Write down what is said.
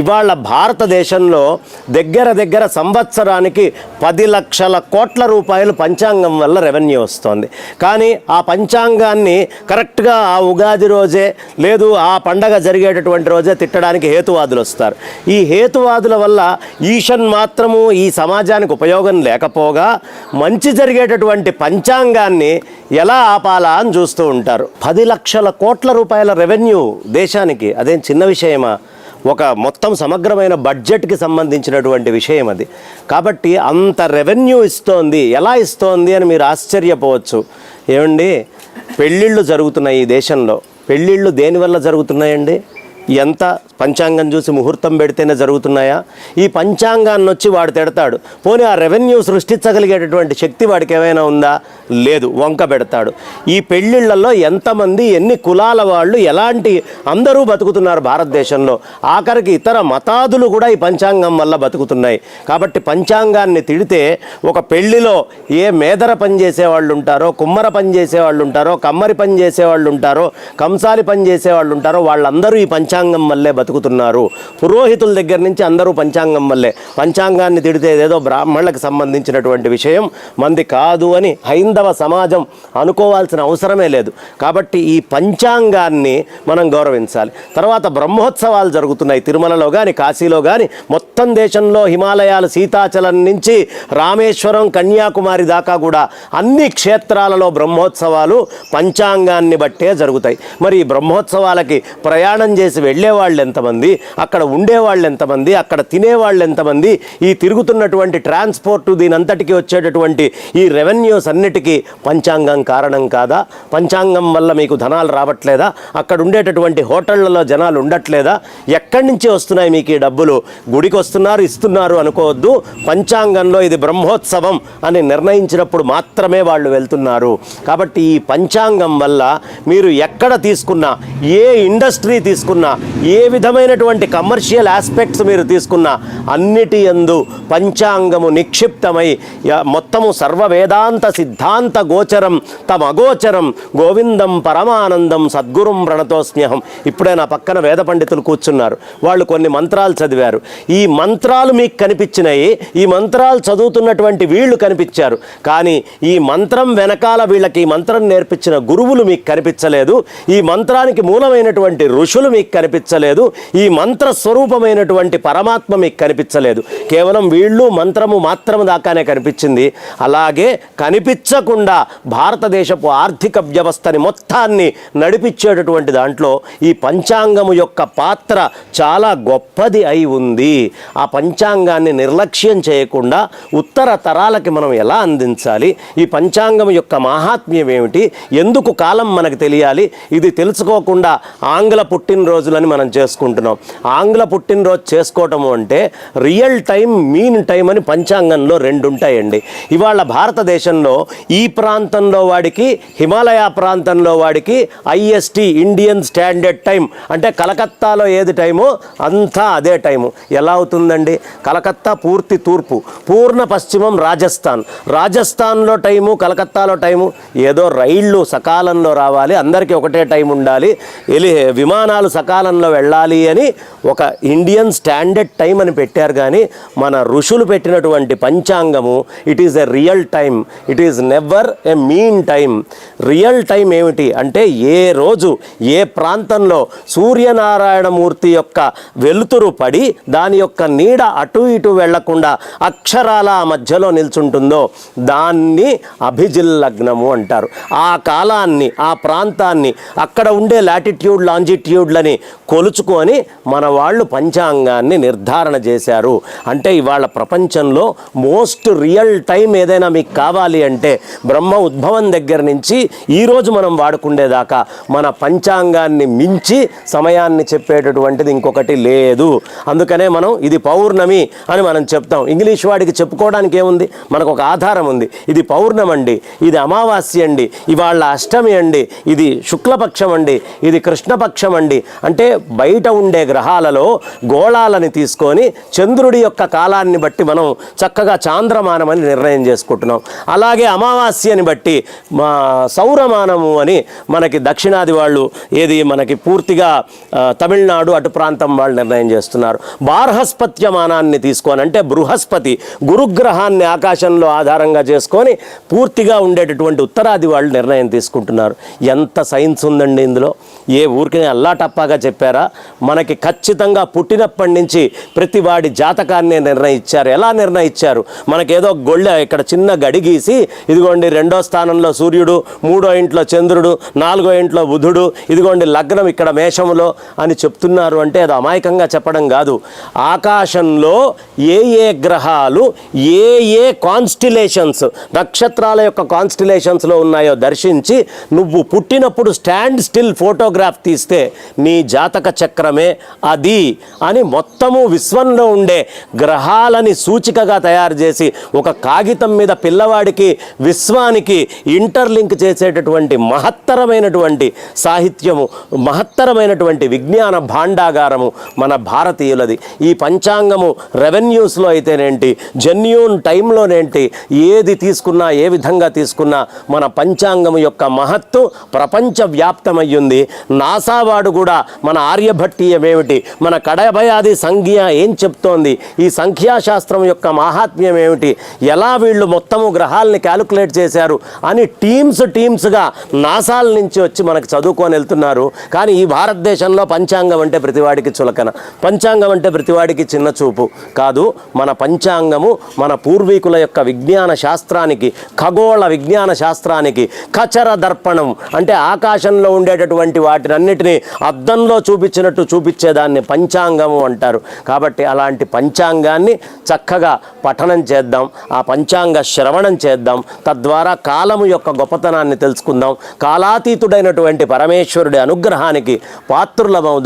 ఇవాళ భారతదేశంలో దగ్గర దగ్గర సంవత్సరానికి పది లక్షల కోట్ల రూపాయలు పంచాంగం వల్ల రెవెన్యూ వస్తుంది. కానీ ఆ పంచాంగాన్ని కరెక్ట్గా ఆ ఉగాది రోజే లేదు ఆ పండగ జరిగేటటువంటి రోజే తిట్టడానికి హేతువాదులు వస్తారు. ఈ హేతువాదుల వల్ల ఈషన్ మాత్రము ఈ సమాజానికి ఉపయోగం లేకపోగా మంచి జరిగేటటువంటి పంచాంగాన్ని ఎలా ఆపాలా అని చూస్తూ ఉంటారు. పది లక్షల కోట్ల రూపాయల రెవెన్యూ దేశానికి అదేం చిన్న విషయమా? ఒక మొత్తం సమగ్రమైన బడ్జెట్కి సంబంధించినటువంటి విషయం అది. కాబట్టి అంత రెవెన్యూ ఇస్తోంది. ఎలా ఇస్తోంది అని మీరు ఆశ్చర్యపోవచ్చు. ఏమండి? పెళ్ళిళ్ళు జరుగుతున్నాయి ఈ దేశంలో. పెళ్ళిళ్ళు దేనివల్ల జరుగుతున్నాయండి? ఎంత పంచాంగం చూసి ముహూర్తం పెడితేనే జరుగుతున్నాయా? ఈ పంచాంగాన్ని వచ్చి వాడు తిడతాడు. పోనీ ఆ రెవెన్యూ సృష్టించగలిగేటటువంటి శక్తి వాడికి ఏమైనా ఉందా? లేదు వంక పెడతాడు. ఈ పెళ్ళిళ్ళల్లో ఎంతమంది ఎన్ని కులాల వాళ్ళు ఎలాంటి అందరూ బతుకుతున్నారు భారతదేశంలో? ఆఖరికి ఇతర మతాదులు కూడా ఈ పంచాంగం వల్ల బతుకుతున్నాయి. కాబట్టి పంచాంగాన్ని తిడితే ఒక పెళ్ళిలో ఏ మేదర పని చేసేవాళ్ళు ఉంటారో కుమ్మర పని చేసేవాళ్ళు ఉంటారో కమ్మరి పని చేసేవాళ్ళు ఉంటారో కంసాలి పని చేసేవాళ్ళు ఉంటారో వాళ్ళందరూ ఈ పంచాంగం వల్లే బతుకుతున్నారు పురోహితుల దగ్గర నుంచి అందరూ పంచాంగం వల్లే. పంచాంగాన్ని తిడితే ఏదో బ్రాహ్మణులకు సంబంధించినటువంటి విషయం మంది కాదు అని హైందవ సమాజం అనుకోవాల్సిన అవసరమే లేదు. కాబట్టి ఈ పంచాంగాన్ని మనం గౌరవించాలి. తర్వాత బ్రహ్మోత్సవాలు జరుగుతున్నాయి. తిరుమలలో కానీ కాశీలో కానీ మొత్తం దేశంలో హిమాలయాలు సీతాచలం నుంచి రామేశ్వరం కన్యాకుమారి దాకా కూడా అన్ని క్షేత్రాలలో బ్రహ్మోత్సవాలు పంచాంగాన్ని బట్టే జరుగుతాయి. మరి ఈ బ్రహ్మోత్సవాలకి ప్రయాణం చేసి వెళ్ళేవాళ్ళు ఎంతమంది అక్కడ ఉండేవాళ్ళు ఎంతమంది అక్కడ తినేవాళ్ళు ఎంతమంది ఈ తిరుగుతున్నటువంటి ట్రాన్స్పోర్ట్ దీనంతటికి వచ్చేటటువంటి ఈ రెవెన్యూస్ అన్నిటికీ పంచాంగం కారణం కాదా? పంచాంగం వల్ల మీకు ధనాలు రావట్లేదా? అక్కడ ఉండేటటువంటి హోటళ్ళలో జనాలు ఉండట్లేదా? ఎక్కడి నుంచి వస్తున్నాయి మీకు ఈ డబ్బులు? గుడికి వస్తున్నారు ఇస్తున్నారు అనుకోవద్దు. పంచాంగంలో ఇది బ్రహ్మోత్సవం అని నిర్ణయించినప్పుడు మాత్రమే వాళ్ళు వెళ్తున్నారు. కాబట్టి ఈ పంచాంగం వల్ల మీరు ఎక్కడ తీసుకున్నా ఏ ఇండస్ట్రీ తీసుకున్నా ఏ విధమైనటువంటి కమర్షియల్ ఆస్పెక్ట్స్ మీరు తీసుకున్న అన్నిటి యందు పంచాంగము నిక్షిప్తమై మొత్తము సర్వ వేదాంత సిద్ధాంత గోచరం తమ అగోచరం గోవిందం పరమానందం సద్గురుం స్నేహం ఇప్పుడే నా పక్కన వేద పండితులు కూర్చున్నారు. వాళ్ళు కొన్ని మంత్రాలు చదివారు. ఈ మంత్రాలు మీకు కనిపించినాయి ఈ మంత్రాలు చదువుతున్నటువంటి వీళ్ళు కనిపించారు. కానీ ఈ మంత్రం వెనకాల వీళ్ళకి ఈ మంత్రం నేర్పించిన గురువులు మీకు కనిపించలేదు. ఈ మంత్రానికి మూలమైనటువంటి ఋషులు మీకు కనిపించలేదు. ఈ మంత్ర స్వరూపమైనటువంటి పరమాత్మ మీకు కనిపించలేదు. కేవలం వీళ్ళు మంత్రము మాత్రము దాకానే కనిపించింది. అలాగే కనిపించకుండా భారతదేశపు ఆర్థిక వ్యవస్థని మొత్తాన్ని నడిపించేటటువంటి దాంట్లో ఈ పంచాంగము యొక్క పాత్ర చాలా గొప్పది అయి ఉంది. ఆ పంచాంగాన్ని నిర్లక్ష్యం చేయకుండా ఉత్తర తరాలకి మనం ఎలా అందించాలి? ఈ పంచాంగం యొక్క మహాత్మ్యం ఏమిటి? ఎందుకు కాలం మనకు తెలియాలి? ఇది తెలుసుకోకుండా ఆంగ్ల పుట్టినరోజులని మనం చేసుకుంటున్నాం. ఆంగ్ల పుట్టినరోజు చేసుకోవటము అంటే రియల్ టైం మీన్ టైం అని పంచాంగంలో రెండు ఉంటాయండి ఇవాళ భారతదేశంలో ఈ ప్రాంతంలో వాడికి హిమాలయ ప్రాంతంలో వాడికి ఐఎస్టి ఇండియన్ స్టాండర్డ్ టైం అంటే కలకత్తాలో ఏది టైమో అంతా అదే టైము. ఎలా అవుతుందండి? కలకత్తా పూర్తి తూర్పు పూర్ణ పశ్చిమం రాజస్థాన్. రాజస్థాన్లో టైము కలకత్తాలో టైము ఏదో రైళ్ళు సకాలంలో రావాలి అందరికీ ఒకటే టైం ఉండాలి ఎలి విమానాలు సకాలంలో వెళ్ళాలి అని ఒక ఇండియన్ స్టాండర్డ్ టైం అని పెట్టారు కానీ మన ఋషులు పెట్టినటువంటి పంచాంగము it is a real time it is never a mean time real time ఏమిటి అంటే ఏ రోజు ఏ ప్రాంతంలో సూర్యనారాయణమూర్తి యొక్క వెలుతురు పడి దాని యొక్క నీడ అటు ఇటు వెళ్ళకుండా అక్షరాల మధ్యలో నిల్చుంటుందో దాన్ని అభిజిల్ లగ్నము అంటారు. ఆ కాలాన్ని ఆ ప్రాంతాన్ని అక్కడ ఉండే లాటిట్యూడ్ లాంజిట్యూడ్లని కొలుచుకొని అని మన వాళ్ళు పంచాంగాన్ని నిర్ధారణ చేశారు. అంటే ఇవాళ ప్రపంచంలో మోస్ట్ రియల్ టైం ఏదైనా మీకు కావాలి అంటే బ్రహ్మ ఉద్భవం దగ్గర నుంచి ఈరోజు మనం వాడుకుండేదాకా మన పంచాంగాన్ని మించి సమయాన్ని చెప్పేటటువంటిది ఇంకొకటి లేదు. అందుకనే మనం ఇది పౌర్ణమి అని మనం చెప్తాం. ఇంగ్లీష్ వాడికి చెప్పుకోవడానికి ఏముంది? మనకు ఒక ఆధారం ఉంది. ఇది పౌర్ణమండి ఇది అమావాస్య అండి ఇవాళ అష్టమి అండి ఇది శుక్లపక్షం అండి ఇది కృష్ణపక్షం అండి అంటే బయట ఉండే గ్రహాలలో గోళాలని తీసుకొని చంద్రుడి యొక్క కాలాన్ని బట్టి మనం చక్కగా చాంద్రమానం అని నిర్ణయం చేసుకుంటున్నాం. అలాగే అమావాస్యని బట్టి మా సౌరమానము అని మనకి దక్షిణాది వాళ్ళు ఏది మనకి పూర్తిగా తమిళనాడు అటు ప్రాంతం వాళ్ళు నిర్ణయం చేస్తున్నారు. బార్హస్పత్యమానాన్ని తీసుకొని అంటే బృహస్పతి గురుగ్రహాన్ని ఆకాశంలో ఆధారంగా చేసుకొని పూర్తిగా ఉండేటటువంటి ఉత్తరాది వాళ్ళు నిర్ణయం తీసుకుంటున్నారు. ఎంత సైన్స్ ఉందండి ఇందులో? ఏ ఊరికి అల్లా టప్పాగా చెప్పారా? మనకి ఖచ్చితంగా పుట్టినప్పటి నుంచి ప్రతి వాడి జాతకాన్ని నిర్ణయించారు. ఎలా నిర్ణయించారు? మనకేదో గొళ్ళ ఇక్కడ చిన్న గడి గీసి ఇదిగోండి రెండో స్థానంలో సూర్యుడు మూడో ఇంట్లో చంద్రుడు నాలుగో ఇంట్లో బుధుడు ఇదిగోండి లగ్నం ఇక్కడ మేషములో అని చెప్తున్నారు అంటే అది అమాయకంగా చెప్పడం కాదు. ఆకాశంలో ఏ ఏ గ్రహాలు ఏ ఏ కాన్స్టిలేషన్స్ నక్షత్రాల యొక్క కాన్స్టిలేషన్స్లో ఉన్నాయో దర్శించి నువ్వు పుట్టినప్పుడు స్టాండ్ స్టిల్ ఫోటో ఫోటోగ్రాఫ్ తీస్తే నీ జాతక చక్రమే అది అని మొత్తము విశ్వంలో ఉండే గ్రహాలని సూచికగా తయారు చేసి ఒక కాగితం మీద పిల్లవాడికి విశ్వానికి ఇంటర్లింక్ చేసేటటువంటి మహత్తరమైనటువంటి సాహిత్యము మహత్తరమైనటువంటి విజ్ఞాన భాండాగారము మన భారతీయులది. ఈ పంచాంగము రెవెన్యూస్లో అయితేనేంటి జెన్యూన్ టైంలోనేంటి ఏది తీసుకున్నా ఏ విధంగా తీసుకున్నా మన పంచాంగము యొక్క మహత్తు ప్రపంచవ్యాప్తమయ్యింది. నాసా వాడు కూడా మన ఆర్యభట్టీయం ఏమిటి మన కడభయాది సంఖ్య ఏం చెప్తోంది? ఈ సంఖ్యాశాస్త్రం యొక్క మాహాత్మ్యం ఏమిటి? ఎలా వీళ్ళు మొత్తము గ్రహాలని క్యాలిక్యులేట్ చేశారు? అని టీమ్స్ టీమ్స్గా నాసాల నుంచి వచ్చి మనకు చదువుకొని వెళ్తున్నారు. కానీ ఈ భారతదేశంలో పంచాంగం అంటే ప్రతివాడికి చులకన. పంచాంగం అంటే ప్రతివాడికి చిన్న చూపు. కాదు మన పంచాంగము మన పూర్వీకుల యొక్క విజ్ఞాన శాస్త్రానికి ఖగోళ విజ్ఞాన శాస్త్రానికి కచర దర్పణం. అంటే ఆకాశంలో ఉండేటటువంటి వాటినన్నిటినీ అద్దంలో చూపించినట్టు చూపించేదాన్ని పంచాంగము అంటారు. కాబట్టి అలాంటి పంచాంగాన్ని చక్కగా పఠనం చేద్దాం ఆ పంచాంగ శ్రవణం చేద్దాం. తద్వారా కాలము యొక్క గొప్పతనాన్ని తెలుసుకుందాం. కాలాతీతుడైనటువంటి పరమేశ్వరుడి అనుగ్రహానికి పాత్రులమవుదాం.